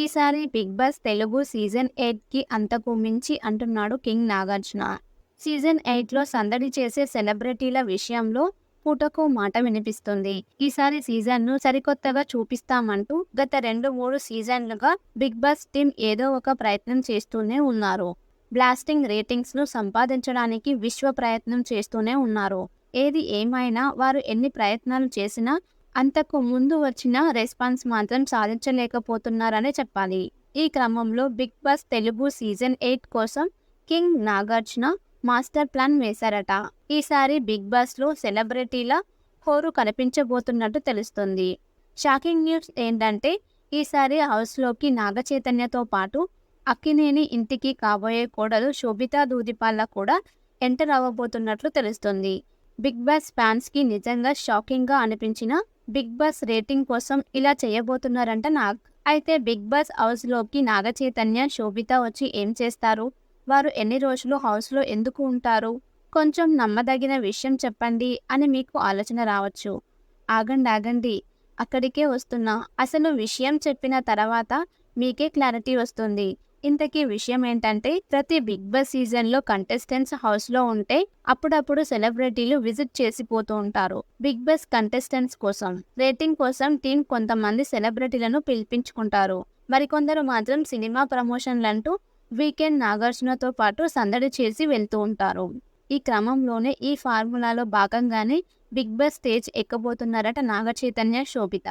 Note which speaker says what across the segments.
Speaker 1: ఈసారి big boss Telugu season ఎయిట్కి అంతకు మించి అంటున్నాడు కింగ్ నాగార్జున. సీజన్ ఎయిట్లో సందడి చేసే సెలబ్రిటీల విషయంలో పూటకు మాట వినిపిస్తుంది. ఈసారి సీజన్ను సరికొత్తగా చూపిస్తామంటూ గత రెండు మూడు సీజన్లుగా బిగ్ బాస్ టీం ఏదో ఒక ప్రయత్నం చేస్తూనే ఉన్నారు. బ్లాస్టింగ్ రేటింగ్స్ను సంపాదించడానికి విశ్వ ప్రయత్నం చేస్తూనే ఉన్నారు. ఏది ఏమైనా వారు ఎన్ని ప్రయత్నాలు చేసినా అంతకు ముందు వచ్చిన రెస్పాన్స్ మాత్రం సాధించలేకపోతున్నారనే చెప్పాలి. ఈ క్రమంలో Bigg Boss Telugu season eight కోసం కింగ్ నాగార్జున మాస్టర్ ప్లాన్ వేశారట. ఈసారి బిగ్ బాస్లో సెలబ్రిటీల హోరు కనిపించబోతున్నట్టు తెలుస్తుంది. షాకింగ్ న్యూస్ ఏంటంటే ఈసారి హౌస్లోకి పాటు అక్కినేని ఇంటికి కాబోయే కోడలు శోభితా దూదిపాల్ల కూడా ఎంటర్ అవ్వబోతున్నట్లు తెలుస్తుంది. బిగ్ బాస్ ఫ్యాన్స్కి నిజంగా షాకింగ్గా అనిపించిన బిగ్ బాస్ రేటింగ్ కోసం ఇలా చేయబోతున్నారంట నాగ్. అయితే బిగ్ బాస్ హౌస్లోకి నాగ చైతన్య శోభిత వచ్చి ఏం చేస్తారు? వారు ఎన్ని రోజులు హౌస్లో ఎందుకు ఉంటారు? కొంచెం నమ్మదగిన విషయం చెప్పండి అని మీకు ఆలోచన రావచ్చు. ఆగండి ఆగండి. అక్కడికే వస్తున్నా. అసలు విషయం చెప్పిన తర్వాత మీకే క్లారిటీ వస్తుంది. ఇంతకీ విషయం ఏంటంటే ప్రతి బిగ్ బాస్ సీజన్లో కంటెస్టెంట్స్ హౌస్లో ఉంటే అప్పుడప్పుడు సెలబ్రిటీలు విజిట్ చేసిపోతూ ఉంటారు. బిగ్ బాస్ కంటెస్టెంట్స్ కోసం రేటింగ్ కోసం టీం కొంతమంది సెలబ్రిటీలను పిలిపించుకుంటారు. మరికొందరు మాత్రం సినిమా ప్రమోషన్లంటూ వీకెండ్ నాగార్జునతో పాటు సందడి చేసి వెళ్తూ ఉంటారు. ఈ క్రమంలోనే ఈ ఫార్ములాలో భాగంగానే బిగ్ బాస్ స్టేజ్ ఎక్కబోతున్నారట నాగ చైతన్య శోభిత.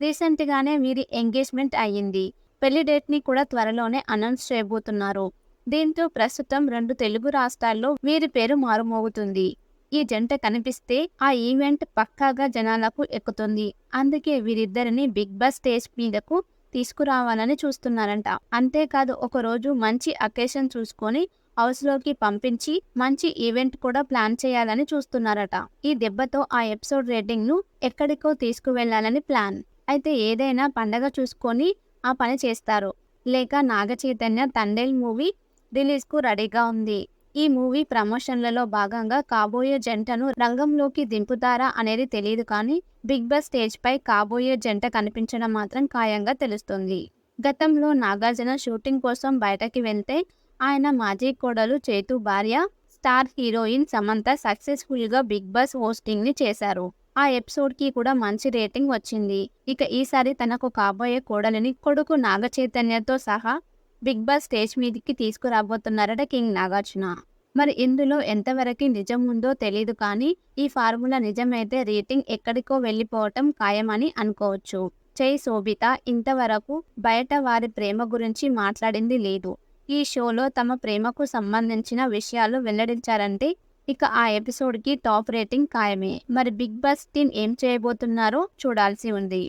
Speaker 1: రీసెంట్గానే వీరి ఎంగేజ్మెంట్ అయ్యింది. పెళ్ళి డేట్ని కూడా త్వరలోనే అనౌన్స్ చేయబోతున్నారు. దీంతో ప్రస్తుతం రెండు తెలుగు రాష్ట్రాల్లో వీరి పేరు మారుమోగుతుంది. ఈ జంట కనిపిస్తే ఆ ఈవెంట్ పక్కాగా జనాలకు ఎక్కుతుంది. అందుకే వీరిద్దరిని బిగ్ బాస్ స్టేజ్ మీదకు తీసుకురావాలని చూస్తున్నారంట. అంతేకాదు ఒక రోజు మంచి అకేషన్ చూసుకొని హౌస్లోకి పంపించి మంచి ఈవెంట్ కూడా ప్లాన్ చేయాలని చూస్తున్నారట. ఈ దెబ్బతో ఆ ఎపిసోడ్ రేటింగ్ను ఎక్కడికో తీసుకువెళ్ళాలని ప్లాన్. అయితే ఏదైనా పండగ చూసుకొని ఆ పని చేస్తారు. లేక నాగ చైతన్య తండేల్ మూవీ రిలీజ్కు రెడీగా ఉంది. ఈ మూవీ ప్రమోషన్లలో భాగంగా కాబోయే జంటను రంగంలోకి దింపుతారా అనేది తెలియదు కానీ బిగ్ బాస్ స్టేజ్పై కాబోయే జంట కనిపించడం మాత్రం ఖాయంగా తెలుస్తుంది. గతంలో నాగార్జున షూటింగ్ కోసం బయటకి వెళ్తే ఆయన మాజీ కోడలు చేతు భార్య స్టార్ హీరోయిన్ సమంత సక్సెస్ఫుల్గా బిగ్ బాస్ హోస్టింగ్ని చేశారు. ఆ ఎపిసోడ్కి కూడా మంచి రేటింగ్ వచ్చింది. ఇక ఈసారి తనకు కాబోయే కోడలిని కొడుకు నాగ చైతన్యతో సహా బిగ్ బాస్ స్టేజ్ మీదకి తీసుకురాబోతున్నారట కింగ్ నాగార్జున. మరి ఇందులో ఎంతవరకు నిజం ఉందో తెలియదు కానీ ఈ ఫార్ములా నిజమైతే రేటింగ్ ఎక్కడికో వెళ్ళిపోవటం ఖాయమని అనుకోవచ్చు. చై శోభిత ఇంతవరకు బయట వారి ప్రేమ గురించి మాట్లాడింది లేదు. ఈ షోలో తమ ప్రేమకు సంబంధించిన విషయాలు వెల్లడించారంటే ఇక ఆ ఎపిసోడ్కి టాప్ రేటింగ్ ఖాయమే. మరి బిగ్ బాస్ టీం ఏం చేయబోతున్నారో చూడాల్సి ఉంది.